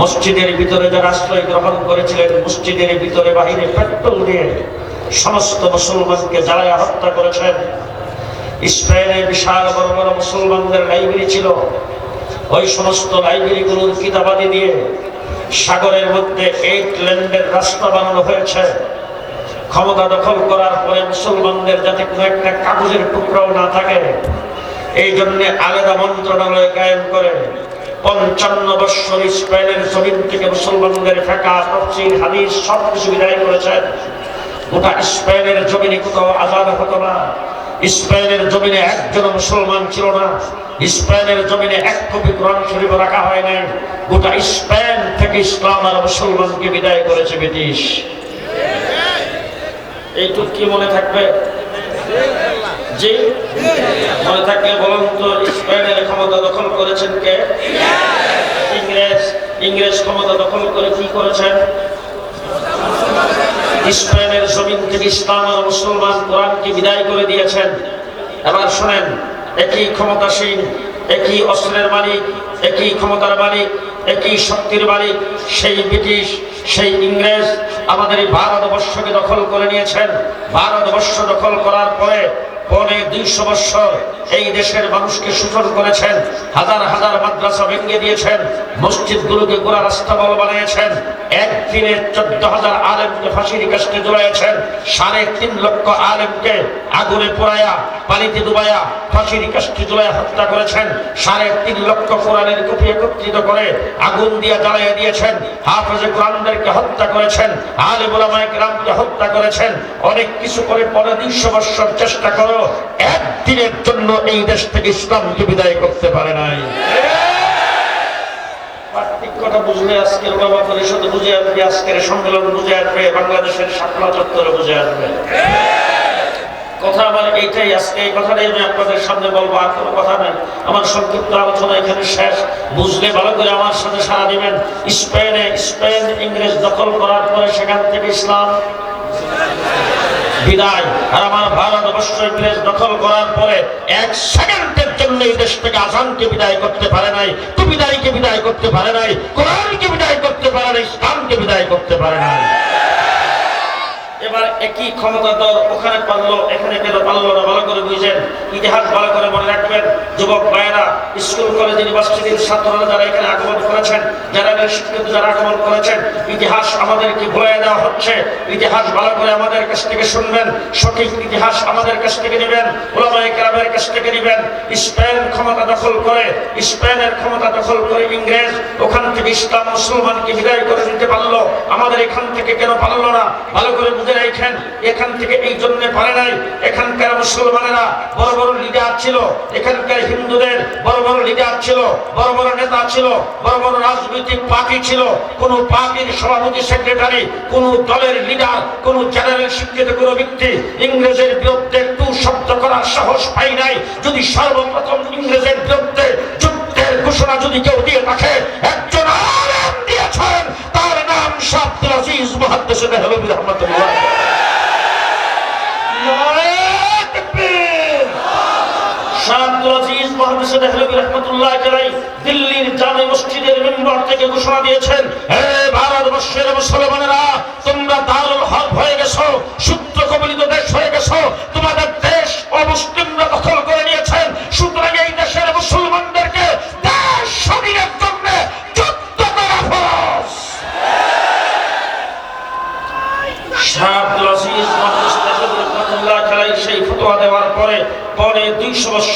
মসজিদের ভিতরে যারা আশ্রয় গ্রহণ করেছিলেন, মসজিদের ভিতরে বাহিরে পেট্রোল দিয়ে সমস্ত মুসলমানকে জ্বালায় হত্যা করেছেন। স্পেনে বিশাল বড় বড় মুসলমানদের লাইব্রেরি ছিল। ওই সমস্ত লাইব্রেরিগুলোর কিতাবাদি দিয়ে সাগরের মধ্যে এইট ল্যান্ডের রাস্তা বানানো হয়েছে। ক্ষমতা দখল করার পরে মুসলমানদের যাতে কোনো একটা কাগজের টুকরাও না থাকে এই জন্য আলাদা মন্ত্রণালয় কায়েম করে পঞ্চান্ন বৎসর স্পেনের জমিন থেকে মুসলমানদের ফেকা, তফসিল, হাদিস সব কিছু বিদায় করেছেন। গোটা স্পেনের জমিনে কোথাও আজাদ হতো না। স্পেনের জমিনে একজন মুসলমান ছিল না। স্পেনের জমিনে এক কপি কোরআন শরীফ রাখা হয় নাই। গোটা স্পেন থেকে ইসলাম আর মুসলমানকে বিদায় করেছে ব্রিটিশ। এইটুক কি মনে থাকবে? জি? মনে থাকলে বলুন তো ক্ষমতা দখল করে কি করেছেন? স্পেনের জমিন থেকে ইসলাম আর মুসলমান কোরআনকে বিদায় করে দিয়েছেন। এবার শোনেন, একই ক্ষমতাসীন, একই অস্ত্রের মালিক, একই ক্ষমতার মালিক, একই শক্তির মালিক, সেই ব্রিটিশ, সেই ইংরেজ আমাদের ভারতবর্ষকে দখল করে নিয়েছেন। ভারতবর্ষ দখল করার পরে পরে দুইশো বৎসর এই দেশের মানুষকে শোষণ করেছেন, হাজার হাজার মাদ্রাসা ভেঙে দিয়েছেন মসজিদগুলোকে গোড়া রাস্তা বল বানিয়েছেন। একদিনে চোদ্দ হাজার আলেমকে ফাঁসির কাছে জড়াইয়েছেন। সাড়ে তিন লক্ষ আলেমকে আগুনে পোড়ায়া পানিতে ডুবাইয়া ফাঁসির কাছে জড়াইয়া হত্যা করেছেন। সাড়ে তিন লক্ষ কোরআনের কপি একত্রিত করে আগুন দিয়ে জ্বালিয়ে দিয়েছেন। হাফেজে কোরআনদেরকে হত্যা করেছেন আলে বোলামায় গ্রামকে হত্যা করেছেন। অনেক কিছু করে পরে দুইশো বৎসর চেষ্টা করো একদিনের জন্য এই দেশ থেকে ইসলামকে বিদায় করতে পারে নাই। পার্থক্যটা বুঝলে আজকের বাবা পরিষদ বুঝে আসবে, আজকের সম্মেলন বুঝে আসবে, বাংলাদেশের শাপলা চত্বরে বুঝে আসবে। কথা আমার এইটাই, আজকে এই কথাটাই আমি আপনাদের সামনে বলব, আর কোনো কথা আমার সংক্ষিপ্ত আলোচনা এখানে শেষ। বুঝলে ভালো করে আমার সাথে সারা দিবেন। স্পেনে, স্পেন ইংরেজ দখল করার পরে সেখান থেকে ইসলাম বিদায়। আর আমার ভারতবর্ষ ইংরেজ দখল করার পরে এক সেকেন্ডের জন্য এই দেশ থেকে আসামকে বিদায় করতে পারে নাই বিদায়কে বিদায় করতে পারে নাই, কোরআনকে বিদায় করতে পারে নাই, ইসলামকে বিদায় করতে পারে নাই। একই ক্ষমতা দল ওখানে পারল, এখানে কেন পারল না, ভালো করে বুঝেন। ইতিহাস ভালো করে মনে রাখবেন, যুবক ভাইয়েরা, স্কুল, কলেজ ইউনিভার্সিটির ছাত্ররা যারা এখানে আগমন করেছেন, যারা শিক্ষিত, যারা আগমন করেছেন, ইতিহাস আমাদেরকে ভুলে দেওয়া হচ্ছে। ইতিহাস ভালো করে আমাদের কাছ থেকে শুনবেন, সঠিক ইতিহাস আমাদের কাছ থেকে নেবেন, ওলামায়ে কেরামের কাছ থেকে নেবেন। স্পেন ক্ষমতা দখল করে, স্পেনের ক্ষমতা দখল করে ইংরেজ ওখান থেকে ইসলাম মুসলমানকে বিদায় করে দিতে পারল। আমাদের এখান থেকে কেন পারল না? ভালো করে বুঝে রাখেন এখান থেকে এই জন্য পারে নাই। এখানকার মুসলমানেরা বড় বড় লিডার ছিল। এখানকার হিন্দুদের বড় বড় লিডার ছিল। বড় বড় নেতা ছিল। বড় বড় রাজনৈতিক পার্টি ছিল। কোন পার্টির সভাপতি সেক্রেটারি কোন দলের লিডার কোন জেনারেল শিক্ষিত কোন ব্যক্তি ইংরেজের বিরুদ্ধে একটু শব্দ করার সাহস পাই নাই। যদি সর্বপ্রথম ইংরেজের বিরুদ্ধে যুদ্ধের ঘোষণা যদি কেউ দিয়ে থাকে, একজন তার নাম শাব্দুল আজিজ দেহলভী রহমাতুল্লাহ দেহলভী রাহমাতুল্লাহ দিল্লির জামে মসজিদের মেম্বার থেকে ঘোষণা দিয়েছেন হে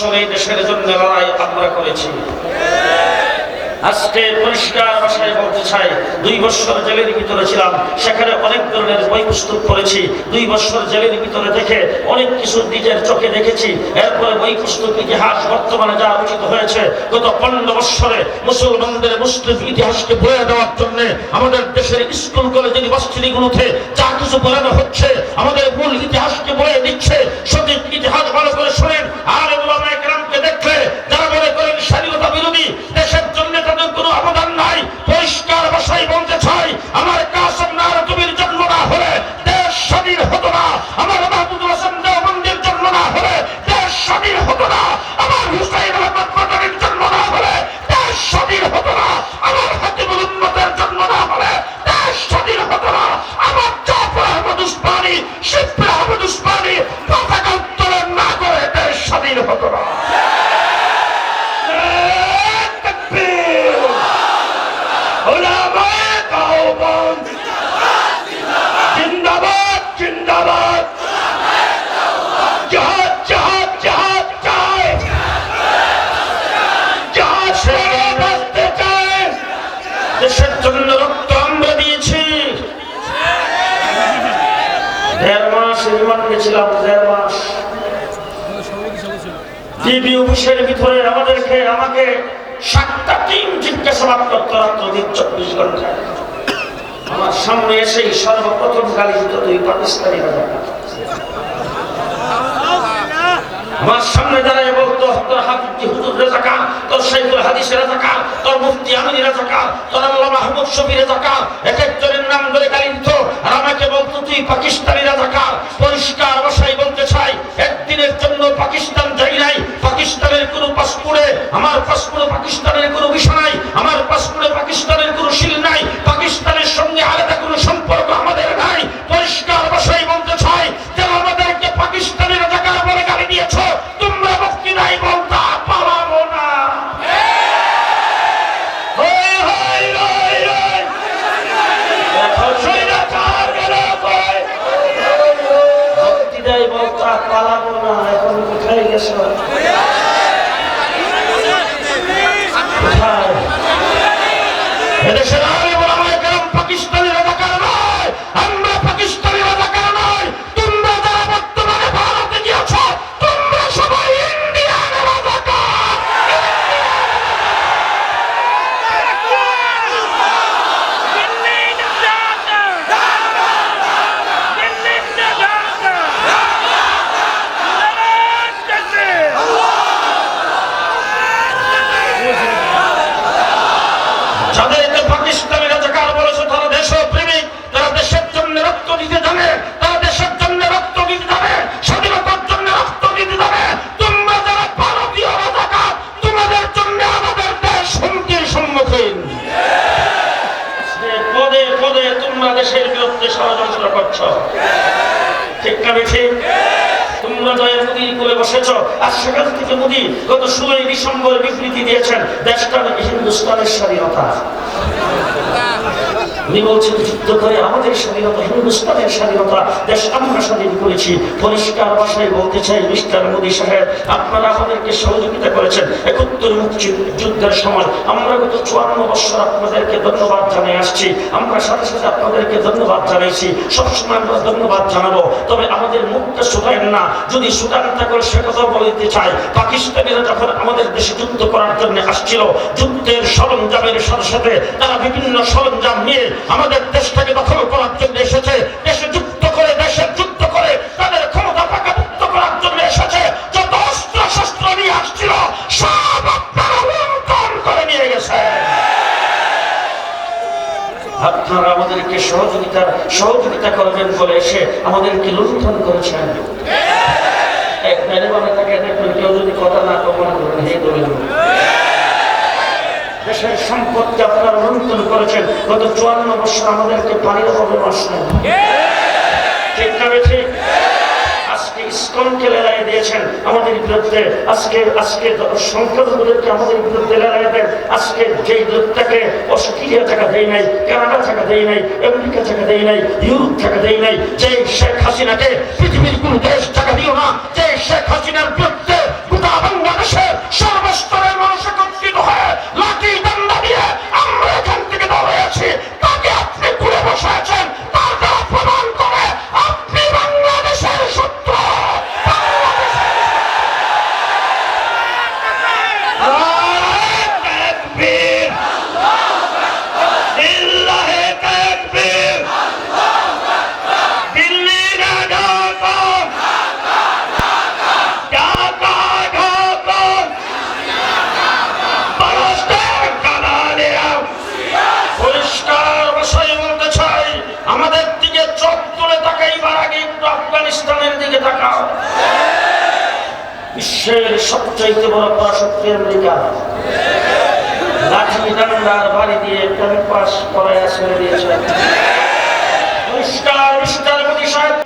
বৎসর এই দেশের জন্য লড়াই আমরা করেছি। আজকে পরিষ্কার ভাষায় বলতে চাই দুই বছর জেলের ভিতরে ছিলাম। সেখানে অনেক ধরনের বই পুস্তক পড়েছি। দুই বছর জেলের ভিতরে থেকে অনেক কিছু নিজের চোখে দেখেছি। এরপরে বই পুস্তক ইতিহাস বর্তমানে যা আলোচিত হয়েছে, গত পনেরো বছরে মুসলমানদের মুসলিম ইতিহাসকে বয়ে দেওয়ার জন্য আমাদের দেশের স্কুল কলেজ ইউনিভার্সিটিগুলোতে যা কিছু পড়ানো হচ্ছে, আমাদের মূল ইতিহাসকে বয়ে দিচ্ছে। সঠিক ইতিহাস ভালো করে শোনেন। আর ডিবি অফিসের ভিতরে আমাদেরকে, আমাকে সাতটা টিম জিজ্ঞাসাবাদ করতে রাত্র দিন চব্বিশ ঘণ্টা। আমার সামনে এসেই সর্বপ্রথম গালি দিত দুই পাকিস্তানি আমার সামনে দাঁড়ায় বলতো, তোর হাফিজি হুজুর রাজাকার তোর শাইখুল হাদিস রাজাকার তোর মুফতি আমিনী রাজাকার তোর আল্লাহ মাহমুদ শফি এক একজনের নাম ধরে গালি দিত, আর আমাকে বলতো, তুই পাকিস্তানি রাজাকার পরিষ্কার ভাষায় পালাবো না এখন কোথায় গেছো। না ঠিক তোমরা দয়া মোদী করে বসেছ। আর সেখান থেকে মোদী গত ষোলোই ডিসেম্বর বিবৃতি দিয়েছেন, দেশটা নাকি হিন্দুস্তানের স্বাধীনতা। উনি বলছেন, যুদ্ধ করে আমাদের স্বাধীনতা, হিন্দুস্তানের স্বাধীনতা দেশ আমরা স্বাধীন করেছি। পরিষ্কার ভাষায় বলতে চাই, মিস্টার মোদী সাহেব, আপনারা আমাদেরকে সহযোগিতা করেছেন। একাত্তর যুদ্ধের সময় আমরা গত চুয়ান্ন বছর আপনাদেরকে ধন্যবাদ জানিয়ে আসছি। আমরা সাথে সাথে আপনাদেরকে ধন্যবাদ জানাইছি। সবসময় আমরা ধন্যবাদ জানাব। তবে আমাদের মুখটা শুকায়েন না। যদি সুদানটা থাকলে সে কথা বলে দিতে চাই পাকিস্তানিরা যখন আমাদের দেশে যুদ্ধ করার জন্য আসছিল, যুদ্ধের সরঞ্জামের সাথে সাথে তারা বিভিন্ন সরঞ্জাম নিয়ে আমাদের দেশটাকে দখল করার জন্য এসেছে। দেশে যুক্ত করে, দেশে যুক্ত করে তাদের ক্ষমতা পাকাভুক্ত করার জন্য এসেছে। যত অস্ত্র শস্ত্র নিয়ে আসছিল, সব করে নিয়ে গেছে। আপনারা আমাদেরকে সহযোগিতার সহযোগিতা করবেন বলে এসে আমাদেরকে লুণ্ঠন করেছেন। এক মেহরবানি তাকে দেখবেন কেউ যদি কথা না মনে করবেন হে দলে দেশের সম্পদকে আপনারা লুণ্ঠন করেছেন। গত চুয়ান্ন বছর আমাদেরকে পানির অভাবে আসলেন আজকে আমাদের বিরুদ্ধে। আমাদের বিরুদ্ধে যেই দেয় নাই, কানাডা দেয় নাই দেয় নাই, ইউরোপ দেয় নাই শেখ হাসিনাকে টাকা না যে শেখ হাসিনার বিরুদ্ধে বিশ্বের সবচাইতে বড় পরাশক্তি অধিকার লাঠি ডান্ডার বাড়ি দিয়ে ক্যাম্পাস করায় আশ্রয় দিয়েছেন পরিষ্কার